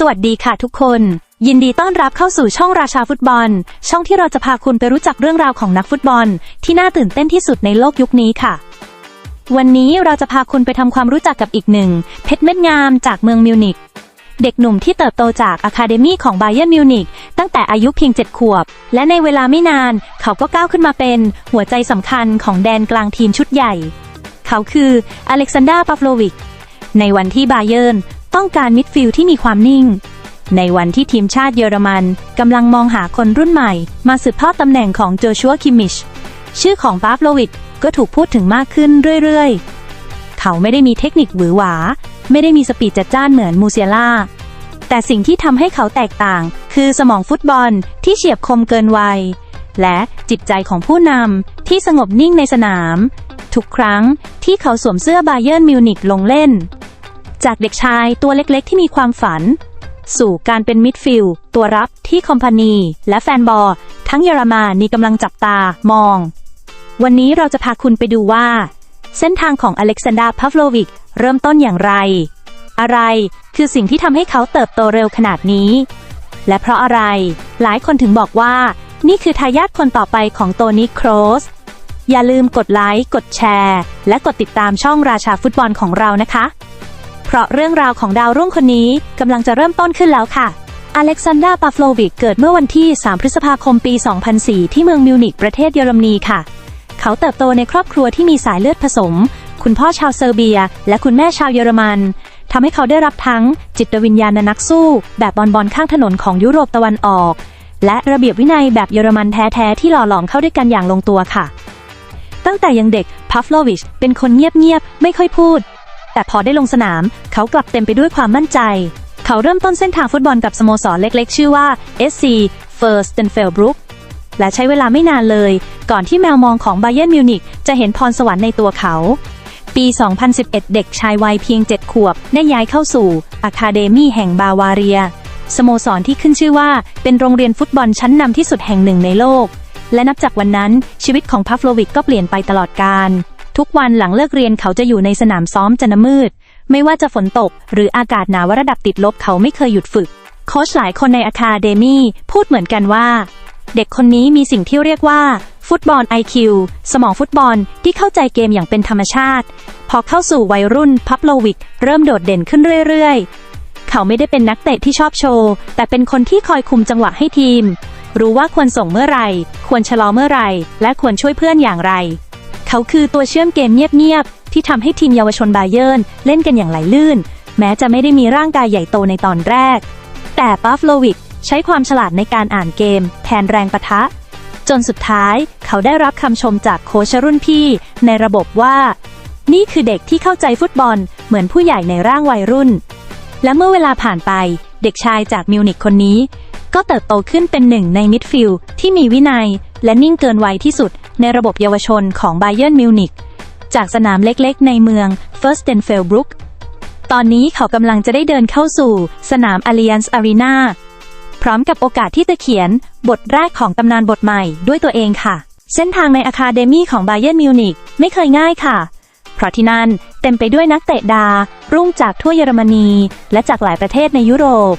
สวัสดีค่ะทุกคน ยินดีต้อนรับเข้าสู่ช่องราชาฟุตบอล ช่องที่เราจะพาคุณไปรู้จักเรื่องราวของนักฟุตบอล ที่น่าตื่นเต้นที่สุดในโลกยุคนี้ค่ะ วันนี้เราจะพาคุณไปทำความรู้จักกับอีกหนึ่ง เพชรเม็ดงามจากเมืองมิวนิกเด็กหนุ่มที่เติบโตจากอะคาเดมี่ของไบเย r n นมิวนิกตั้งแต่อายุเพียง 7 ขวบ และในเวลาไม่นาน เขาก็ก้าวขึ้นมาเป็นหัวใจสำคัญของแดนกลางทีมชุดใหญ่ เขาคืออเล็กซานดราปาฟโลวิกในวันที่บาเยิร์น ต้องการมิดฟิลด์ที่มีความนิ่ง ในวันที่ทีมชาติเยอรมันกำลังมองหาคนรุ่นใหม่ มาสืบทอดตำแหน่งของโจชัวคิมมิช ชื่อของปาฟโลวิกก็ถูกพูดถึงมากขึ้นเรื่อยๆ เขาไม่ได้มีเทคนิคหวือหวา ไม่ได้มีสปีดจัดจ้านเหมือนมูเซียล่า แต่สิ่งที่ทำให้เขาแตกต่าง คือสมองฟุตบอลที่เฉียบคมเกินวัย และจิตใจของผู้นำที่สงบนิ่งในสนาม ทุกครั้งที่เขาสวมเสื้อบาเยิร์นมิวนิกลงเล่น จากเด็กชายตัวเล็กๆ ที่มีความฝัน สู่การเป็นมิดฟิลด์ตัวรับที่คอมพานี และแฟนบอลทั้งเยอรมนีกำลังจับตามอง วันนี้เราจะพาคุณไปดูว่า เส้นทางของอเล็กซานดราพาฟโลวิกเริ่มต้นอย่างไร อะไรคือสิ่งที่ทำให้เขาเติบโตเร็วขนาดนี้ และเพราะอะไร หลายคนถึงบอกว่า นี่คือทายาทคนต่อไปของโตนิโครสอย่าลืมกดไลค์ กดแชร์ และกดติดตามช่องราชาฟุตบอลของเรานะคะ เพราะเรื่องราวของดาวรุ่งคนนี้กำลังจะเริ่มต้นขึ้นแล้วค่ะ อเล็กซานดรา ปาฟโลวิก เกิดเมื่อวันที่ 3 พฤษภาคมปี 2004 ที่เมืองมิวนิกประเทศเยอรมนีค่ะ เขาเติบโตในครอบครัวที่มีสายเลือดผสม คุณพ่อชาวเซอร์เบีย และคุณแม่ชาวเยอรมันทำให้เขาได้รับทั้งจิตวิญญาณนักสู้ แบบบอลบอลข้างถนนของยุโรปตะวันออก และระเบียบวินัยแบบเยอรมันแท้ๆที่หล่อหลอมเข้าด้วยกันอย่างลงตัวค่ะ ตั้งแต่ยังเด็กพัฟโลวิชเป็นคนเงียบๆไม่ค่อยพูด แต่พอได้ลงสนาม เขากลับเต็มไปด้วยความมั่นใจ เขาเริ่มต้นเส้นทางฟุตบอลกับสโมสรเล็กๆ ชื่อว่า SC First e n f e l b r u c k และใช้เวลาไม่นานเลย ก่อนที่แมวมองของไบเย r n นมิวนิกจะเห็นพรสวรรค์ในตัวเขา ปี 2011 เด็กชายวัยเพียง 7 ขวบ ได้ย้ายเข้าสู่อะคาเดมี่แห่งบาวาเรีย สโมสรที่ขึ้นชื่อว่าเป็นโรงเรียนฟุตบอลชั้นนำที่สุดแห่งหนึ่งในโลก และนับจากวันนั้นชีวิตของพัฟโลวิกก็เปลี่ยนไปตลอดกาล ทุกวันหลังเลิกเรียนเขาจะอยู่ในสนามซ้อมจนมืด ไม่ว่าจะฝนตก หรืออากาศหนาวระดับติดลบเขาไม่เคยหยุดฝึก โค้ชหลายคนในอะคาเดมี่พูดเหมือนกันว่า เด็กคนนี้มีสิ่งที่เรียกว่า ฟุตบอล IQ สมองฟุตบอลที่เข้าใจเกมอย่างเป็นธรรมชาติ พอเข้าสู่วัยรุ่นพับโลวิกเริ่มโดดเด่นขึ้นเรื่อยๆ เขาไม่ได้เป็นนักเตะที่ชอบโชว์ แต่เป็นคนที่คอยคุมจังหวะให้ทีม รู้ว่าควรส่งเมื่อไหร่ควรชะลอเมื่อไหร่และควรช่วยเพื่อนอย่างไร เขาคือตัวเชื่อมเกมเงียบๆ ที่ทำให้ทีมเยาวชนบาเยิร์นเล่นกันอย่างไหลลื่น แม้จะไม่ได้มีร่างกายใหญ่โตในตอนแรก แต่ปัฟโลวิกใช้ความฉลาดในการอ่านเกม แทนแรงปะทะ จนสุดท้ายเขาได้รับคำชมจากโค้ชรุ่นพี่ ในระบบว่า นี่คือเด็กที่เข้าใจฟุตบอลเหมือนผู้ใหญ่ในร่างวัยรุ่น และเมื่อเวลาผ่านไปเด็กชายจากมิวนิกคนนี้ ก็เติบโตขึ้นเป็นหนึ่งในมิดฟิลด์ที่มีวินัย และนิ่งเกินวัยที่สุดในระบบเยาวชนของไบเย r n นมิวนิกจากสนามเล็กๆ ในเมือง f i r s t e n f e l b r u c k ตอนนี้เขากำลังจะได้เดินเข้าสู่สนาม Allianz Arena พร้อมกับโอกาสที่จะเขียนบทแรกของตำนานบทใหม่ด้วยตัวเองค่ะ เส้นทางในอะคาเดมี่ของไบเย r n นมิวนิกไม่เคยง่ายค่ะ เพราะที่นั่นเต็มไปด้วยนักเตะดา รุ่งจากทั่วเยอรมนี และจากหลายประเทศในยุโรป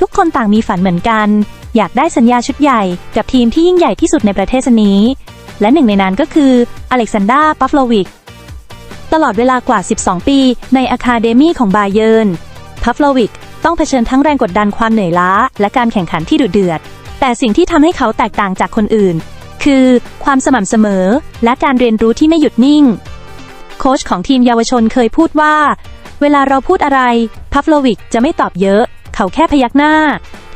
ทุกคนต่างมีฝันเหมือนกัน อยากได้สัญญาชุดใหญ่ กับทีมที่ยิ่งใหญ่ที่สุดในประเทศนี้ และหนึ่งในนั้นก็คืออเล็กซานดราปัฟโลวิก ตลอดเวลากว่า 12 ปี ในอะคาเดมี่ของบาเยิร์นพัฟโลวิกต้องเผชิญทั้งแรงกดดันความเหนื่อยล้า และการแข่งขันที่ดุเดือด แต่สิ่งที่ทำให้เขาแตกต่างจากคนอื่น คือความสม่ำเสมอ และการเรียนรู้ที่ไม่หยุดนิ่ง โค้ชของทีมเยาวชนเคยพูดว่า เวลาเราพูดอะไรพัฟโลวิกจะไม่ตอบเยอะ เขาแค่พยักหน้า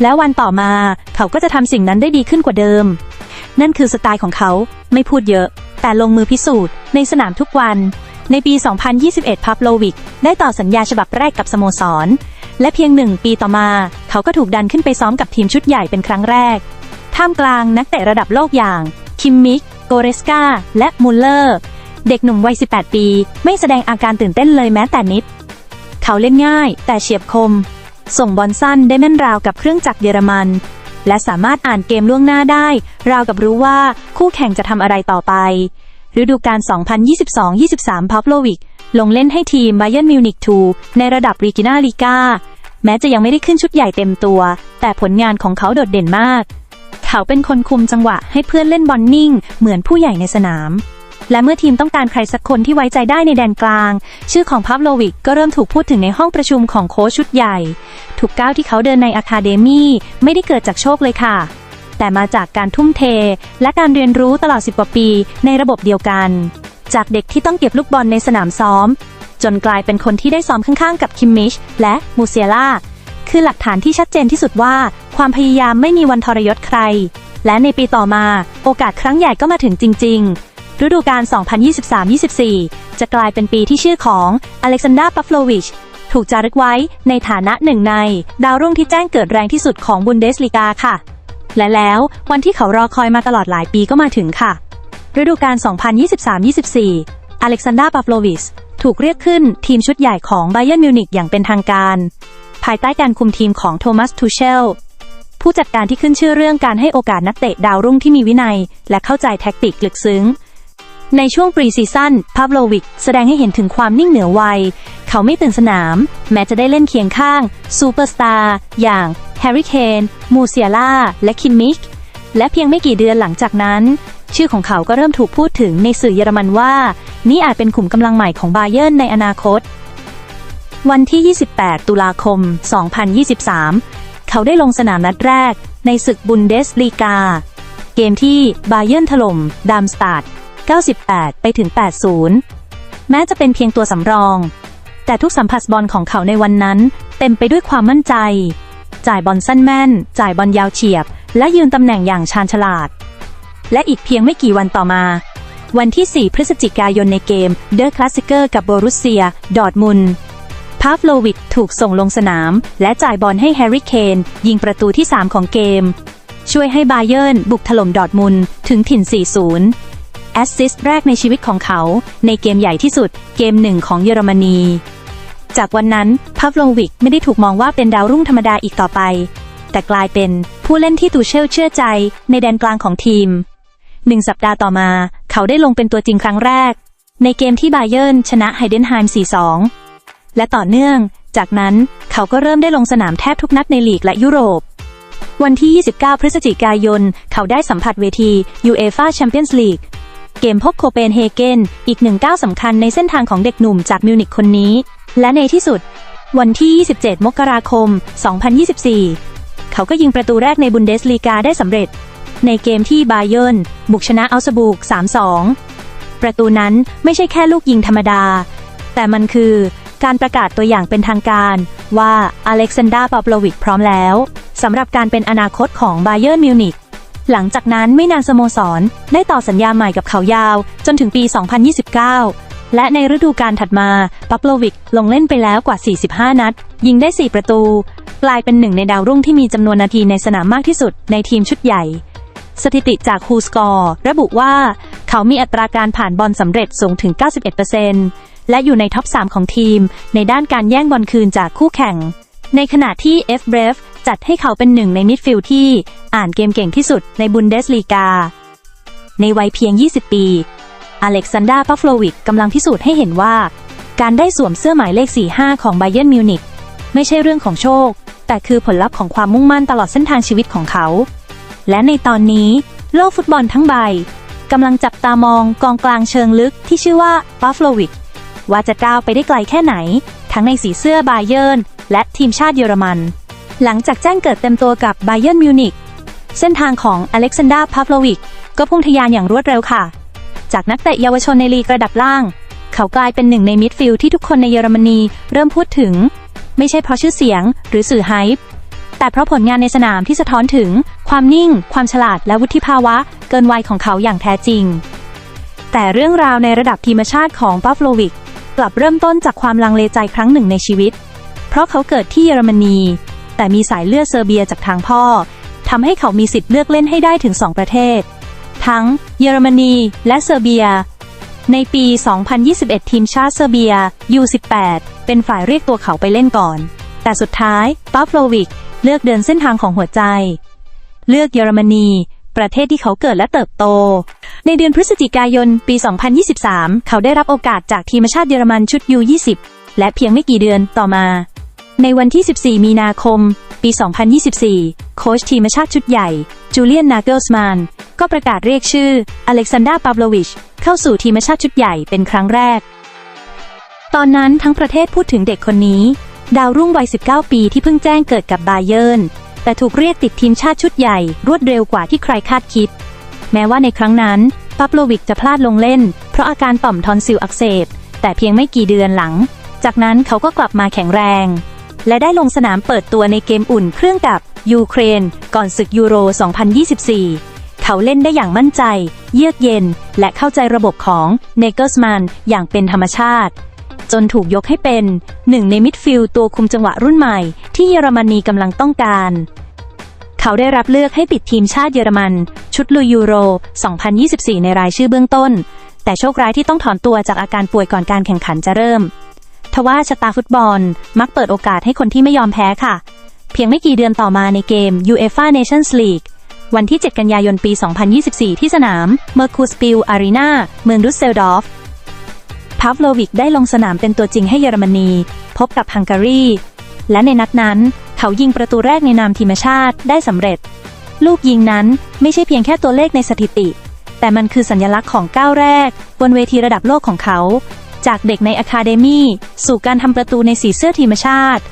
แล้ววันต่อมาเขาก็จะทำสิ่งนั้นได้ดีขึ้นกว่าเดิม นั่นคือสไตล์ของเขาไม่พูดเยอะ แต่ลงมือพิสูจน์ในสนามทุกวัน ในปี 2021 พัฟโลวิก ได้ต่อสัญญาฉบับแรกกับสโมสร และเพียงหนึ่งปีต่อมา เขาก็ถูกดันขึ้นไปซ้อมกับทีมชุดใหญ่เป็นครั้งแรก ท่ามกลางนักเตะระดับโลกอย่าง คิมมิก โกเรสกา และมุลเลอร์ เด็กหนุ่มวัย 18 ปี ไม่แสดงอาการตื่นเต้นเลยแม้แต่นิด เขาเล่นง่าย แต่เฉียบคม ส่งบอลสั้นได้แม่นราวกับเครื่องจักรเยอรมัน และสามารถอ่านเกมล่วงหน้าได้ ราวกับรู้ว่าคู่แข่งจะทำอะไรต่อไป ฤดูกาล 2022-23 พาฟโลวิก ลงเล่นให้ทีม Bayern Munich 2ในระดับรีกินาลีกาแม้จะยังไม่ได้ขึ้นชุดใหญ่เต็มตัว แต่ผลงานของเขาโดดเด่นมาก เขาเป็นคนคุมจังหวะให้เพื่อนเล่นบอลนิ่ง เหมือนผู้ใหญ่ในสนาม และเมื่อทีมต้องการใครสักคนที่ไว้ใจได้ในแดนกลาง ชื่อของพาฟโลวิกก็เริ่มถูกพูดถึงในห้องประชุมของโค้ชชุดใหญ่ถูกก้าวที่เขาเดินในอะคาเดมี่ไม่ได้เกิดจากโชคเลยค่ะ แต่มาจากการทุ่มเท และการเรียนรู้ตลอด 10 กว่าปีในระบบเดียวกัน จากเด็กที่ต้องเก็บลูกบอลในสนามซ้อม จนกลายเป็นคนที่ได้ซ้อมข้างๆ กับคิมมิชและมูเซียล่าคือหลักฐานที่ชัดเจนที่สุดว่า ความพยายามไม่มีวันทรยศใคร และในปีต่อมา โอกาสครั้งใหญ่ก็มาถึงจริง ๆ ฤดูกาล 2023-24 จะกลายเป็นปีที่ชื่อของอเล็กซานดราปัฟโลวิชถูกจารึกไว้ในฐานะหนึ่งใน ดาวรุ่งที่แจ้งเกิดแรงที่สุดของบุนเดสลีกาค่ะ และแล้ววันที่เขารอคอยมาตลอดหลายปีก็มาถึงค่ะ ฤดูกาล 2023-24 อเล็กซานดราปาฟโลวิชถูกเรียกขึ้นทีมชุดใหญ่ของไบเ e นมิวนิกอย่างเป็นทางการ ภายใต้การคุมทีมของโทมัสทูเชลผู้จัดการที่ขึ้นชื่อเรื่องการให้โอกาสนักเตะดาวรุ่งที่มีวินัย และเข้าใจแท็กติกลึกซึ้ง ในช่วงปรีซีซั่นพาฟโลวิกแสดงให้เห็นถึงความนิ่งเหนือวัย เขาไม่ตื่นสนาม แม้จะได้เล่นเคียงข้างซูเปอร์สตาร์อย่างแฮร์รี่เคนมูเซียล่าและคิมมิชและเพียงไม่กี่เดือนหลังจากนั้น ชื่อของเขาก็เริ่มถูกพูดถึงในสื่อเยอรมันว่า นี่อาจเป็นขุมกำลังใหม่ของบาเยิร์นในอนาคต วันที่ 28 ตุลาคม 2023 เขาได้ลงสนามนัดแรก ในศึกบุนเดสลีกา เกมที่บาเยิร์นถล่มดามสตาร์ด 98 ไปถึง 80 แม้จะเป็นเพียงตัวสำรอง แต่ทุกสัมผัสบอลของเขาในวันนั้น เต็มไปด้วยความมั่นใจ จ่ายบอลสั้นแม่น จ่ายบอลยาวเฉียบ และยืนตำแหน่งอย่างชาญฉลาด และอีกเพียงไม่กี่วันต่อมา วันที่ 4 พฤศจิกายนในเกมเดอะคลาสสิเกอร์กับโบรุสเซีย ดอร์ทมุนพาฟโลวิกถูกส่งลงสนาม และจ่ายบอลให้แฮร์รี่เคนยิงประตูที่ 3 ของเกม ช่วยให้บาเยิร์นบุกถล่มดอร์ทมุนถึงถิ่น 4-0 แอสซิสต์แรกในชีวิตของเขา ในเกมใหญ่ที่สุด เกมหนึ่งของเยอรมนี จากวันนั้นพาฟโลวิกไม่ได้ถูกมองว่าเป็นดาวรุ่งธรรมดาอีกต่อไป แต่กลายเป็นผู้เล่นที่ตูเชลเชื่อใจ ในแดนกลางของทีมหนึ่งสัปดาห์ต่อมา เขาได้ลงเป็นตัวจริงครั้งแรก ในเกมที่บาเยิร์นชนะไฮเดนไฮม์ 4-2 และต่อเนื่อง จากนั้นเขาก็เริ่มได้ลงสนามแทบทุกนัดในลีกและยุโรปวันที่ 29 พฤศจิกายน เขาได้สัมผัสเวที UEFA Champions League เกมพบโคเปนเฮเกนอีกหนึ่งก้าวสำคัญในเส้นทางของเด็กหนุ่มจากมิวนิกคนนี้ และในที่สุด วันที่ 27 มกราคม 2024 เขาก็ยิงประตูแรกในบุนเดสลีกาได้สำเร็จ ในเกมที่บาเยิร์นบุกชนะอัลซบูก 3-2 ประตูนั้นไม่ใช่แค่ลูกยิงธรรมดา แต่มันคือการประกาศตัวอย่างเป็นทางการ ว่าอเล็กซานดราปาปโลวิกพร้อมแล้วสำหรับการเป็นอนาคตของบาเยิร์นมิวนิก หลังจากนั้นไม่นานสโมสร ได้ต่อสัญญาใหม่กับเขายาว จนถึงปี 2029 และในฤดูกาลถัดมาปัปโลวิกลงเล่นไปแล้วกว่า 45 นัด ยิงได้ 4 ประตู กลายเป็นหนึ่งในดาวรุ่งที่มีจำนวนนาทีในสนามมากที่สุดในทีมชุดใหญ่ สถิติจากฮูสกอร์ระบุว่า เขามีอัตราการผ่านบอลสำเร็จสูงถึง 91%และอยู่ในท็อป 3 ของทีม ในด้านการแย่งบอลคืนจากคู่แข่ง ในขณะที่ F. b r e v จัดให้เขาเป็นหนึ่งในมิดฟิลด์ที่อ่านเกมเก่งที่สุดในบุนเดสลีกา ในวัยเพียง 20 ปี อเล็กซานดราปัฟโลวิกกำลังพิสูจน์ให้เห็นว่า การได้สวมเสื้อหมายเลข 45 ของไบเ e นมิวนิกไม่ใช่เรื่องของโชค แต่คือผลลัพธ์ของความมุ่งมั่นตลอดเส้นทางชีวิตของเขา และในตอนนี้โลกฟุตบอลทั้งใบกำลังจับตามองกองกลางเชิงลึกที่ชื่อว่าปัฟโลวิกว่าจะก้าวไปได้ไกลแค่ไหน ทั้งในสีเสื้อบาเยิร์นและทีมชาติเยอรมัน หลังจากแจ้งเกิดเต็มตัวกับไบเยิร์นมิวนิกเส้นทางของอเล็กซานดราพาฟโลวิกก็พุ่งทะยานอย่างรวดเร็วค่ะ จากนักเตะเยาวชนในลีกระดับล่าง เขากลายเป็นหนึ่งในมิดฟิลด์ที่ทุกคนในเยอรมนีเริ่มพูดถึง ไม่ใช่เพราะชื่อเสียงหรือสื่อไฮป์แต่เพราะผลงานในสนามที่สะท้อนถึง ความนิ่ง ความฉลาดและวุฒิภาวะ เกินวัยของเขาอย่างแท้จริง แต่เรื่องราวในระดับทีมชาติของปัฟโลวิกกลับเริ่มต้นจากความลังเลใจครั้งหนึ่งในชีวิต เพราะเขาเกิดที่เยอรมนี แต่มีสายเลือดเซอร์เบียจากทางพ่อทำให้เขามีสิทธิ์เลือกเล่นให้ได้ถึง 2 ประเทศ ทั้งเยอรมนีและเซอร์เบีย ในปี 2021 ทีมชาติเซอร์เบีย U18 เป็นฝ่ายเรียกตัวเขาไปเล่นก่อน แต่สุดท้ายปัฟโลวิกเลือกเดินเส้นทางของหัวใจ เลือกเยอรมนี ประเทศที่เขาเกิดและเติบโต ในเดือนพฤศจิกายนปี 2023 เขาได้รับโอกาสจากทีมชาติเยอรมันชุด U20 และเพียงไม่กี่เดือนต่อมา ในวันที่ 14 มีนาคม ปี 2024 โค้ชทีมชาติชุดใหญ่ จูเลียน นาเกิลส์มาน ก็ประกาศเรียกชื่อ อเล็กซานดรา ปาโลวิช เข้าสู่ทีมชาติชุดใหญ่เป็นครั้งแรก ตอนนั้นทั้งประเทศพูดถึงเด็กคนนี้ ดาวรุ่งวัย 19 ปีที่เพิ่งแจ้งเกิดกับบาเยิร์น แต่ถูกเรียกติดทีมชาติชุดใหญ่ รวดเร็วกว่าที่ใครคาดคิด แม้ว่าในครั้งนั้น ปาโลวิกจะพลาดลงเล่น เพราะอาการต่อมทอนซิลอักเสบ แต่เพียงไม่กี่เดือนหลัง จากนั้นเขาก็กลับมาแข็งแรง และได้ลงสนามเปิดตัวในเกมอุ่นเครื่องกับยูเครน ก่อนศึกยูโร 2024 เขาเล่นได้อย่างมั่นใจ เยือกเย็น และเข้าใจระบบของเนเกอร์สมันอย่างเป็นธรรมชาติ จนถูกยกให้เป็นหนึ่งในมิดฟิลด์ตัวคุมจังหวะรุ่นใหม่ ที่เยอรมนีกำลังต้องการ เขาได้รับเลือกให้ติดทีมชาติเยอรมัน ชุดลุยยูโร 2024 ในรายชื่อเบื้องต้น แต่โชคร้ายที่ต้องถอนตัวจากอาการป่วยก่อนการแข่งขันจะเริ่ม ทว่าชะตาฟุตบอล มักเปิดโอกาสให้คนที่ไม่ยอมแพ้ค่ะ เพียงไม่กี่เดือนต่อมาในเกม UEFA Nations League วันที่ 7 กันยายนปี 2024 ที่สนามเมอร์คูสปิลอารีนาเมืองดุสเซลดอฟพาฟโลวิกได้ลงสนามเป็นตัวจริงให้เยอรมนี พบกับฮังการี และในนัดนั้น เขายิงประตูแรกในนามทีมชาติได้สำเร็จ ลูกยิงนั้นไม่ใช่เพียงแค่ตัวเลขในสถิติ แต่มันคือสัญลักษณ์ของก้าวแรก บนเวทีระดับโลกของเขา จากเด็กในอะคาเดมีสู่การทำประตูในสีเสื้อทีมชาติ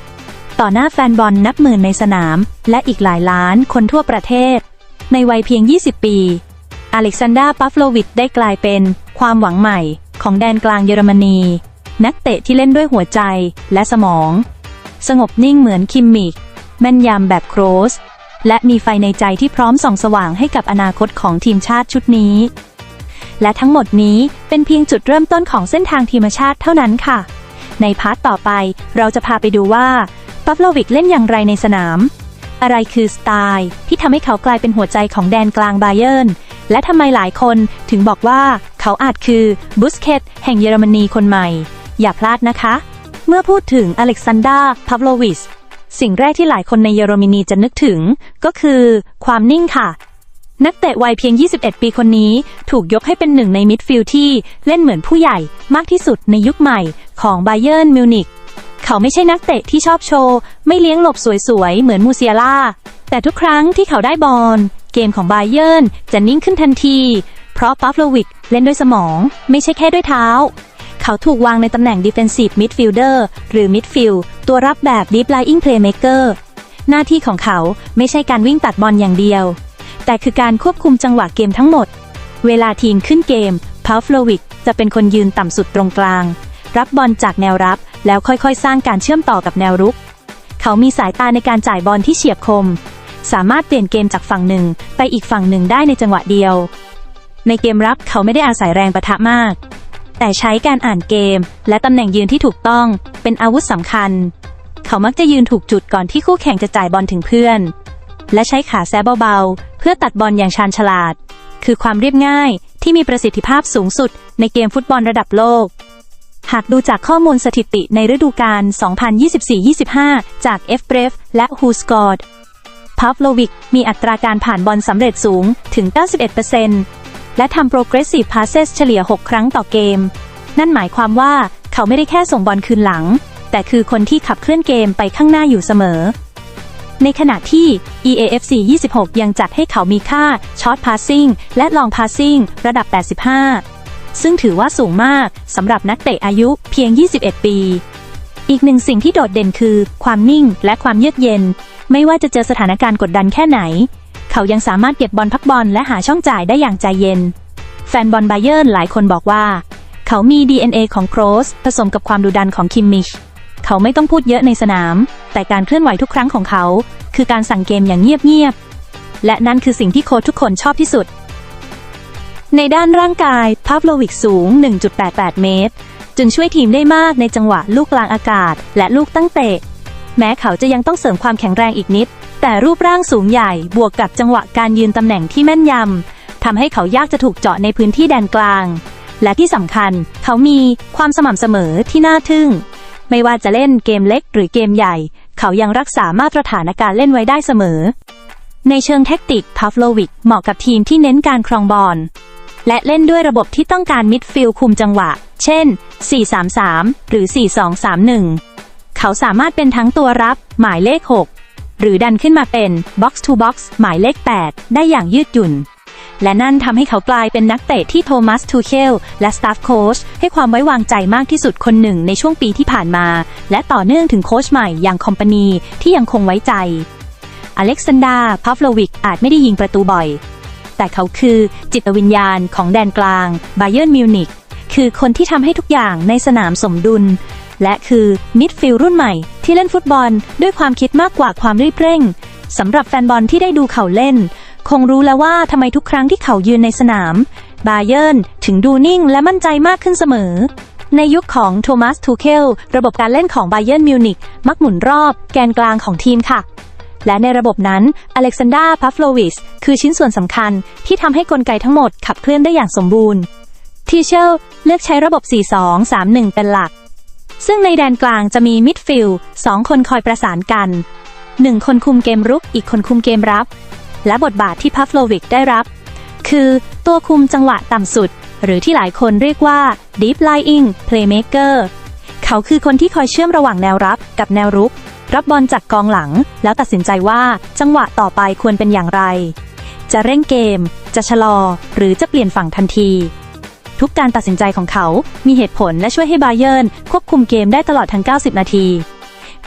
ต่อหน้าแฟนบอลนับหมื่นในสนาม และอีกหลายล้านคนทั่วประเทศ ในวัยเพียง 20 ปี อเล็กซานดราปัฟโลวิชได้กลายเป็นความหวังใหม่ของแดนกลางเยอรมนี นักเตะที่เล่นด้วยหัวใจและสมอง สงบนิ่งเหมือนคิมมิกแม่นยำแบบโครสและมีไฟในใจที่พร้อมส่องสว่างให้กับอนาคตของทีมชาติชุดนี้ และทั้งหมดนี้เป็นเพียงจุดเริ่มต้นของเส้นทางทีมชาติเท่านั้นค่ะ ในพาร์ทต่อไปเราจะพาไปดูว่าปัฟโลวิกเล่นอย่างไรในสนาม อะไรคือสไตล์ที่ทำให้เขากลายเป็นหัวใจของแดนกลางบาเยิร์นและทำไมหลายคนถึงบอกว่าเขาอาจคือบุสเคตแห่งเยอรมนีคนใหม่ อย่าพลาดนะคะ เมื่อพูดถึงอเล็กซานดราพาฟโลวิชสิ่งแรกที่หลายคนในเยอรมนีจะนึกถึง ก็คือ ความนิ่งค่ะ นักเตะวัยเพียง 21 ปีคนนี้ ถูกยกให้เป็นหนึ่งในมิดฟิลด์ที่เล่นเหมือนผู้ใหญ่มากที่สุดในยุคใหม่ของไบเยิร์นมิวนิกเขาไม่ใช่นักเตะที่ชอบโชว์ ไม่เลี้ยงหลบสวยๆ เหมือนมูเซียล่า แต่ทุกครั้งที่เขาได้บอลเกมของไบเยิร์นจะนิ่งขึ้นทันที เพราะปัฟโลวิกเล่นด้วยสมอง ไม่ใช่แค่ด้วยเท้า เขาถูกวางในตำแหน่ง Defensive Midfielder หรือ Midfield ตัวรับแบบ Deep Lying Playmaker หน้าที่ของเขาไม่ใช่การวิ่งตัดบอลอย่างเดียว แต่คือการควบคุมจังหวะเกมทั้งหมด เวลาทีมขึ้นเกมพาวฟโลวิกจะเป็นคนยืนต่ำสุดตรงกลาง รับบอลจากแนวรับ แล้วค่อยๆ สร้างการเชื่อมต่อกับแนวรุก เขามีสายตาในการจ่ายบอลที่เฉียบคม สามารถเปลี่ยนเกมจากฝั่งหนึ่งไปอีกฝั่งหนึ่งได้ในจังหวะเดียว ในเกมรับเขาไม่ได้อาศัยแรงประทะมาก แต่ใช้การอ่านเกม และตำแหน่งยืนที่ถูกต้อง เป็นอาวุธสำคัญ เขามักจะยืนถูกจุดก่อนที่คู่แข่งจะจ่ายบอลถึงเพื่อน และใช้ขาแซะเบา พื่อตัดบอลอย่างชาญฉลาด คือความเรียบง่ายที่มีประสิทธิภาพสูงสุดในเกมฟุตบอลระดับโลก หากดูจากข้อมูลสถิติในฤดูกาล 2024-25 จาก f b r e f และ Who Scored พาฟโลวิกมีอัตราการผ่านบอลสำเร็จสูงถึง 91%และทำ progressive passes เฉลี่ย 6 ครั้งต่อเกม นั่นหมายความว่าเขาไม่ได้แค่ส่งบอลคืนหลัง แต่คือคนที่ขับเคลื่อนเกมไปข้างหน้าอยู่เสมอ ในขณะที่ EAFC 26 ยังจัดให้เขามีค่า Short Passing และ Long Passing ระดับ 85 ซึ่งถือว่าสูงมากสำหรับนักเตะอายุเพียง 21 ปี อีกหนึ่งสิ่งที่โดดเด่นคือ ความนิ่งและความเยือกเย็น ไม่ว่าจะเจอสถานการณ์กดดันแค่ไหน เขายังสามารถเก็บบอลพักบอลและหาช่องจ่ายได้อย่างใจเย็น แฟนบอลไบเยิร์หลายคนบอกว่า เขามี DNA ของโครสผสมกับความดุดันของคิมมิช เขาไม่ต้องพูดเยอะในสนาม แต่การเคลื่อนไหวทุกครั้งของเขา คือการสั่งเกมอย่างเงียบๆ และนั่นคือสิ่งที่โค้ชทุกคนชอบที่สุด ในด้านร่างกายพาฟโลวิกสูง 1.88 เมตร จึงช่วยทีมได้มากในจังหวะลูกกลางอากาศ และลูกตั้งเตะ แม้เขาจะยังต้องเสริมความแข็งแรงอีกนิด แต่รูปร่างสูงใหญ่บวกกับจังหวะการยืนตำแหน่งที่แม่นยำทำให้เขายากจะถูกเจาะในพื้นที่แดนกลางและที่สำคัญเขามีความสม่ำเสมอที่น่าทึ่ง ไม่ว่าจะเล่นเกมเล็กหรือเกมใหญ่ เขายังรักษามาตรฐานการเล่นไว้ได้เสมอ ในเชิงเทคนิคพาฟโลวิกเหมาะกับทีมที่เน้นการครองบอลและเล่นด้วยระบบที่ต้องการมิดฟิลด์คุมจังหวะ เช่น 4-3-3 หรือ 4-2-3-1 เขาสามารถเป็นทั้งตัวรับ หมายเลข 6 หรือดันขึ้นมาเป็น box to box หมายเลข 8 ได้อย่างยืดหยุ่น และนั่นทำให้เขากลายเป็นนักเตะที่โทมัสทูเคลและสตาฟโค้ชให้ความไว้วางใจมากที่สุดคนหนึ่งในช่วงปีที่ผ่านมา และต่อเนื่องถึงโค้ชใหม่อย่างคอมพานีที่ยังคงไว้ใจ อเล็กซานดราพาฟโลวิกอาจไม่ได้ยิงประตูบ่อย แต่เขาคือจิตวิญญาณของแดนกลางไบเย r n นมิวนิกคือคนที่ทำให้ทุกอย่างในสนามสมดุล และคือมิดฟิลด์รุ่นใหม่ ที่เล่นฟุตบอลด้วยความคิดมากกว่าความรีบเร่งสำหรับแฟนบอลที่ได้ดูเขาเล่น คงรู้แล้วว่าทำไมทุกครั้งที่เขายืนในสนาม บาเยิร์นถึงดูนิ่งและมั่นใจมากขึ้นเสมอ ในยุคของโทมัสทูเคลระบบการเล่นของบาเยิร์นมิวนิกมักหมุนรอบแกนกลางของทีมค่ะ และในระบบนั้นอเล็กซานดราพัฟโลวิชคือชิ้นส่วนสำคัญที่ทำให้กลไกทั้งหมดขับเคลื่อนได้อย่างสมบูรณ์ทีเชลเลือกใช้ระบบ 4-2-3-1 เป็นหลัก ซึ่งในแดนกลางจะมีมิดฟิลด์สองคนคอยประสานกัน1คนคุมเกมรุก อีกคนคุมเกมรับ และบทบาทที่พัฟโลวิกได้รับ คือตัวคุมจังหวะต่ำสุด หรือที่หลายคนเรียกว่า Deep Lying Playmaker เขาคือคนที่คอยเชื่อมระหว่างแนวรับกับแนวรุก รับบอลจากกองหลัง แล้วตัดสินใจว่าจังหวะต่อไปควรเป็นอย่างไร จะเร่งเกม จะชะลอ หรือจะเปลี่ยนฝั่งทันที ทุกการตัดสินใจของเขา มีเหตุผลและช่วยให้บาเยิร์นควบคุมเกมได้ตลอดทั้ง 90 นาที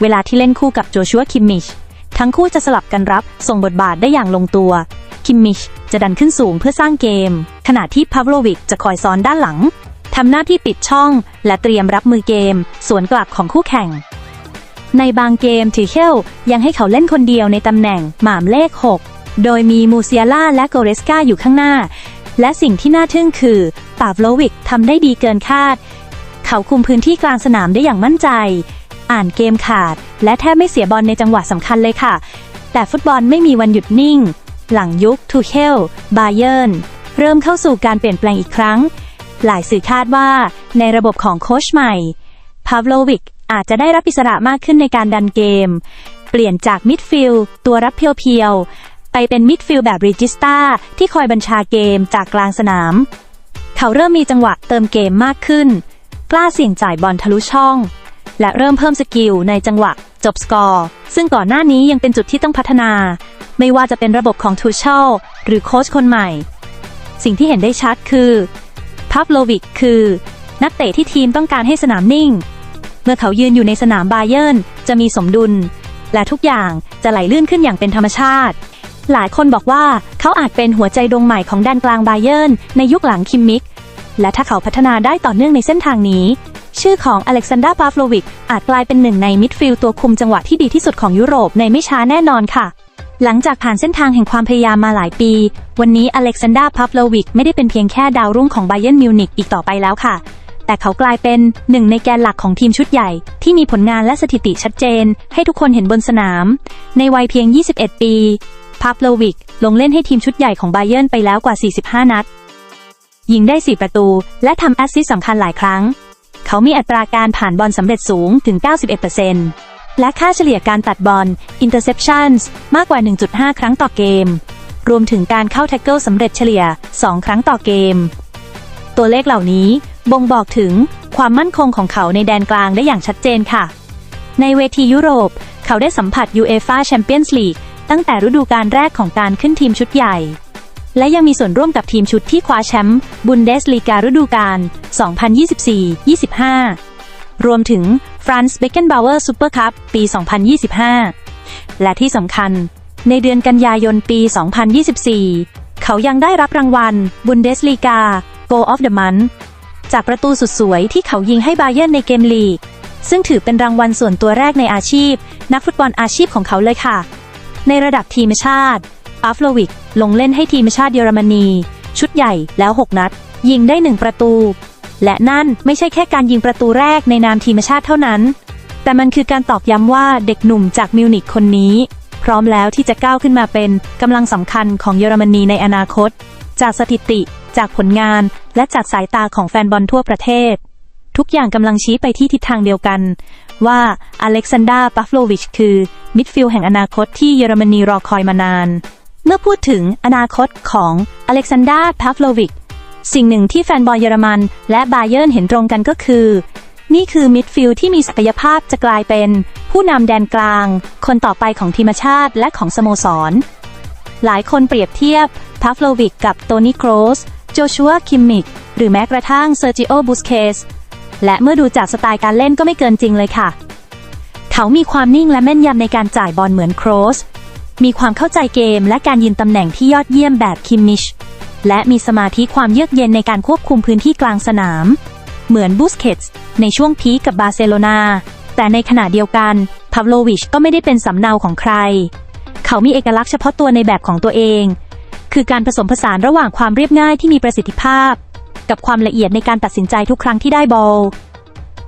เวลาที่เล่นคู่กับโจชัวคิมมิช ทั้งคู่จะสลับกันรับ ส่งบทบาทได้อย่างลงตัว คิมมิชจะดันขึ้นสูงเพื่อสร้างเกม ขณะที่พา v โลวิกจะคอยซ้อนด้านหลัง ทำหน้าที่ปิดช่อง และเตรียมรับมือเกม สวนกลับของคู่แข่ง ในบางเกมทีเคลยังให้เขาเล่นคนเดียวในตำแหน่งหมามเลข 6 โดยมีมูเซียล่าและโกเรสกาอยู่ข้างหน้า และสิ่งที่น่าทึ่งคือปาฟโลวิกทำได้ดีเกินคาด เขาคุมพื้นที่กลางสนามได้อย่างมั่นใจ อ่านเกมขาด และแทบไม่เสียบอลในจังหวะสำคัญเลยค่ะ แต่ฟุตบอลไม่มีวันหยุดนิ่ง หลังยุคทูเคลบาเยิร์นเริ่มเข้าสู่การเปลี่ยนแปลงอีกครั้ง หลายสื่อคาดว่าในระบบของโค้ชใหม่พา v โลวิกอาจจะได้รับอิสระมากขึ้นในการดันเกม เปลี่ยนจากมิดฟิลด์ตัวรับเพียวๆ ไปเป็นมิดฟิลด์แบบรีจิสตาที่คอยบัญชาเกมจากกลางสนาม เขาเริ่มมีจังหวะเติมเกมมากขึ้น กล้าเสี่ยงจ่ายบอลทะลุช่อง และเริ่มเพิ่มสกิลในจังหวะ จบสกอร์ ซึ่งก่อนหน้านี้ยังเป็นจุดที่ต้องพัฒนา ไม่ว่าจะเป็นระบบของทูเชลหรือโค้ชคนใหม่ สิ่งที่เห็นได้ชัดคือพา v โลวิกคือ นักเตะที่ทีมต้องการให้สนามนิ่ง เมื่อเขายืนอยู่ในสนามบาเยิร์นจะมีสมดุล และทุกอย่างจะไหลลื่นขึ้นอย่างเป็นธรรมชาติ หลายคนบอกว่าเขาอาจเป็นหัวใจดวงใหม่ของแดนกลางบาเยิร์นในยุคหลังคิมมิก และถ้าเขาพัฒนาได้ต่อเนื่องในเส้นทางนี้ ชื่อของอเล็กซานดราปาฟโลวิกอาจกลายเป็นหนึ่งในมิดฟิลด์ตัวคุมจังหวะที่ดีที่สุดของยุโรปในไม่ช้าแน่นอนค่ะ หลังจากผ่านเส้นทางแห่งความพยายามมาหลายปี วันนี้อเล็กซานดราพาฟโลวิกไม่ได้เป็นเพียงแค่ดาวรุ่งของไบเย r n นมิวนิกอีกต่อไปแล้วค่ะ แต่เขากลายเป็นหนึ่งในแกนหลักของทีมชุดใหญ่ ที่มีผลงานและสถิติชัดเจน ให้ทุกคนเห็นบนสนาม ในวัยเพียง 21 ปีพาฟโลวิกลงเล่นให้ทีมชุดใหญ่ของไบเย r n ไปแล้วกว่า 45 นัดยิงได้ 4 ประตู และทำแอสซิสต์สำคัญหลายครั้ง เขามีอัตราการผ่านบอลสำเร็จสูงถึง 91%และค่าเฉลี่ยการตัดบอล interceptions มากกว่า 1.5 ครั้งต่อเกม รวมถึงการเข้าแท็กเกิลสำเร็จเฉลี่ย 2 ครั้งต่อเกม ตัวเลขเหล่านี้บ่งบอกถึงความมั่นคงของเขาในแดนกลางได้อย่างชัดเจนค่ะ ในเวทียุโรป เขาได้สัมผัส UEFA Champions League ตั้งแต่ฤดูกาลแรกของการขึ้นทีมชุดใหญ่ และยังมีส่วนร่วมกับทีมชุดที่คว้าแชมป์บุนเดสลีการฤดูกาล 2024-25 รวมถึงฟรานซ์เบเกนบาวเวอร์ซูเปอร์คัพปี 2025 และที่สำคัญ ในเดือนกันยายนปี 2024 เขายังได้รับรางวัลบุนเดสลีกา Go of the Month จากประตูสุดสวยที่เขายิงให้บาเยิร์นในเกมลีก ซึ่งถือเป็นรางวัลส่วนตัวแรกในอาชีพ นักฟุตบอลอาชีพของเขาเลยค่ะ ในระดับทีมชาติอัฟโลวิก ลงเล่นให้ทีมชาติเยอรมนี ชุดใหญ่แล้ว 6 นัด ยิงได้ 1 ประตู และนั่นไม่ใช่แค่การยิงประตูแรกในนามทีมชาติเท่านั้น แต่มันคือการตอกย้ำว่าเด็กหนุ่มจากมิวนิกคนนี้ พร้อมแล้วที่จะก้าวขึ้นมาเป็นกำลังสำคัญของเยอรมนีในอนาคต จากสถิติ จากผลงาน และจากสายตาของแฟนบอลทั่วประเทศ ทุกอย่างกำลังชี้ไปที่ทิศทางเดียวกัน ว่าอเล็กซานดราปัฟโลวิชคือมิดฟิลด์แห่งอนาคตที่เยอรมนีรอคอยมานาน เมื่อพูดถึงอนาคตของอเล็กซานดราพาฟโลวิก สิ่งหนึ่งที่แฟนบอลเยอรมัน และบาเยิร์นเห็นตรงกันก็คือ นี่คือมิดฟิลด์ที่มีศักยภาพจะกลายเป็น ผู้นำแดนกลาง คนต่อไปของทีมชาติและของสโมสร หลายคนเปรียบเทียบพาฟโลวิกกับโตนี่โครสโจชัวคิมมิกหรือแม้กระทั่งเซอร์จิโอบุสเคสและเมื่อดูจากสไตล์การเล่นก็ไม่เกินจริงเลยค่ะ เขามีความนิ่งและแม่นยำในการจ่ายบอลเหมือนโครส มีความเข้าใจเกมและการยืนตำแหน่งที่ยอดเยี่ยมแบบคิมมิช และมีสมาธิความเยือกเย็นในการควบคุมพื้นที่กลางสนาม เหมือนบูสเคตส์ในช่วงพีกับบาร์เซโลนาแต่ในขณะเดียวกันพา v โลวิชก็ไม่ได้เป็นสำเนาของใคร เขามีเอกลักษณ์เฉพาะตัวในแบบของตัวเอง คือการผสมผสานระหว่างความเรียบง่ายที่มีประสิทธิภาพ กับความละเอียดในการตัดสินใจทุกครั้งที่ได้บอล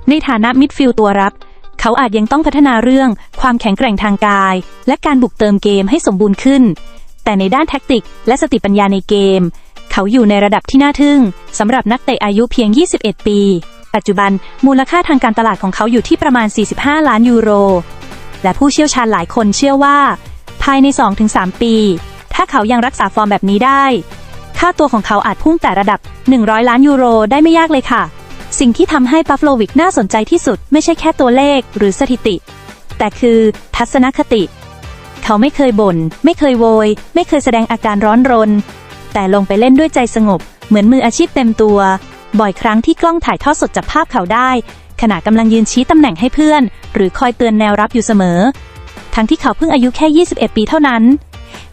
ในฐานะมิดฟิลด์ตัวรับ เขาอาจยังต้องพัฒนาเรื่อง ความแข็งแกร่งทางกาย และการบุกเติมเกมให้สมบูรณ์ขึ้น แต่ในด้านแท็กติก และสติปัญญาในเกม เขาอยู่ในระดับที่น่าทึ่งสำหรับนักเตะอายุเพียง 21 ปี ปัจจุบันมูลค่าทางการตลาดของเขาอยู่ที่ประมาณ 45 ล้านยูโร และผู้เชี่ยวชาญหลายคนเชื่อว่า ภายใน 2-3 ปี ถ้าเขายังรักษาฟอร์มแบบนี้ได้ ค่าตัวของเขาอาจพุ่งแต่ระดับ 100 ล้านยูโรได้ไม่ยากเลยค่ะสิ่งที่ทำให้ปัฟโลวิกน่าสนใจที่สุดไม่ใช่แค่ตัวเลขหรือสถิติ แต่คือทัศนคติ เขาไม่เคยบ่น ไม่เคยโวย ไม่เคยแสดงอาการร้อนรน แต่ลงไปเล่นด้วยใจสงบ เหมือนมืออาชีพเต็มตัว บ่อยครั้งที่กล้องถ่ายทอดสดจับภาพเขาได้ ขณะกำลังยืนชี้ตำแหน่งให้เพื่อน หรือคอยเตือนแนวรับอยู่เสมอ ทั้งที่เขาเพิ่งอายุแค่ 21 ปีเท่านั้น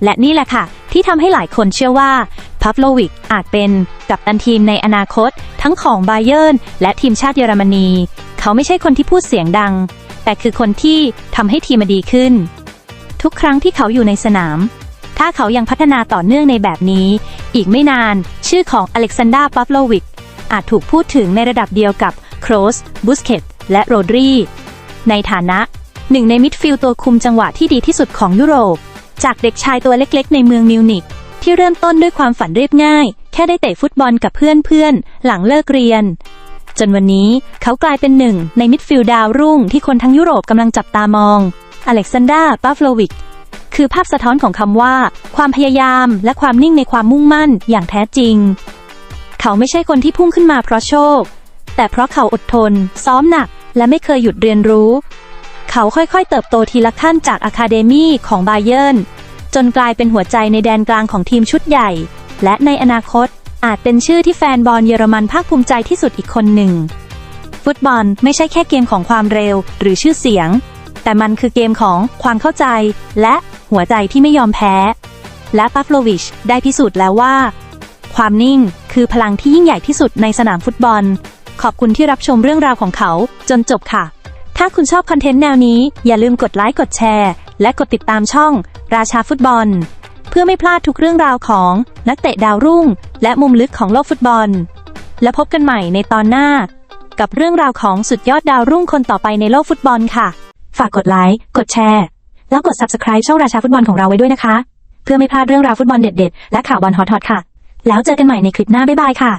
และนี่แหละค่ะ ที่ทำให้หลายคนเชื่อว่าพัฟโลวิกอาจเป็นกัปตันทีมในอนาคต ทั้งของบาเยิร์นและทีมชาติเยอรมนี เขาไม่ใช่คนที่พูดเสียงดัง แต่คือคนที่ทำให้ทีมมันดีขึ้น ทุกครั้งที่เขาอยู่ในสนาม ถ้าเขายังพัฒนาต่อเนื่องในแบบนี้ อีกไม่นาน ชื่อของอเล็กซานดราปัฟโลวิกอาจถูกพูดถึงในระดับเดียวกับโครสบุสเคตและโรดรีในฐานะหนึ่งในมิดฟิลด์ตัวคุมจังหวะที่ดีที่สุดของยุโรป จากเด็กชายตัวเล็กๆ ในเมืองมิวนิกที่เริ่มต้นด้วยความฝันเรียบง่าย แค่ได้เตะฟุตบอลกับเพื่อนๆ หลังเลิกเรียน จนวันนี้เขากลายเป็นหนึ่งในมิดฟิลด์ดาวรุ่งที่คนทั้งยุโรปกำลังจับตามอง อเล็กซานดราปาฟโลวิก คือภาพสะท้อนของคำว่า ความพยายามและความนิ่งในความมุ่งมั่นอย่างแท้จริง เขาไม่ใช่คนที่พุ่งขึ้นมาเพราะโชค แต่เพราะเขาอดทน ซ้อมหนัก และไม่เคยหยุดเรียนรู้ เขาค่อยๆ เติบโตทีละขั้นจากอะคาเดมี่ของบาเยิร์นจนกลายเป็นหัวใจในแดนกลางของทีมชุดใหญ่ และในอนาคต อาจเป็นชื่อที่แฟนบอลเยอรมันภาคภูมิใจที่สุดอีกคนหนึ่ง ฟุตบอลไม่ใช่แค่เกมของความเร็วหรือชื่อเสียง แต่มันคือเกมของความเข้าใจ และหัวใจที่ไม่ยอมแพ้ และปัฟโลวิชได้พิสูจน์แล้วว่า ความนิ่งคือพลังที่ยิ่งใหญ่ที่สุดในสนามฟุตบอล ขอบคุณที่รับชมเรื่องราวของเขาจนจบค่ะ ถ้าคุณชอบคอนเทนต์แนวนี้อย่าลืมกดไลค์กดแชร์ และกดติดตามช่อง ราชาฟุตบอล เพื่อไม่พลาดทุกเรื่องราวของนักเตะดาวรุ่ง และมุมลึกของโลกฟุตบอล และพบกันใหม่ในตอนหน้า กับเรื่องราวของสุดยอดดาวรุ่งคนต่อไปในโลกฟุตบอลค่ะ ฝากกดไลค์กดแชร์ แล้วกด subscribe ช่องราชาฟุตบอลของเราไว้ด้วยนะคะ เพื่อไม่พลาดเรื่องราวฟุตบอลเด็ดๆและข่าวบอลฮอตๆค่ะ แล้วเจอกันใหม่ในคลิปหน้าบ๊ายบายค่ะ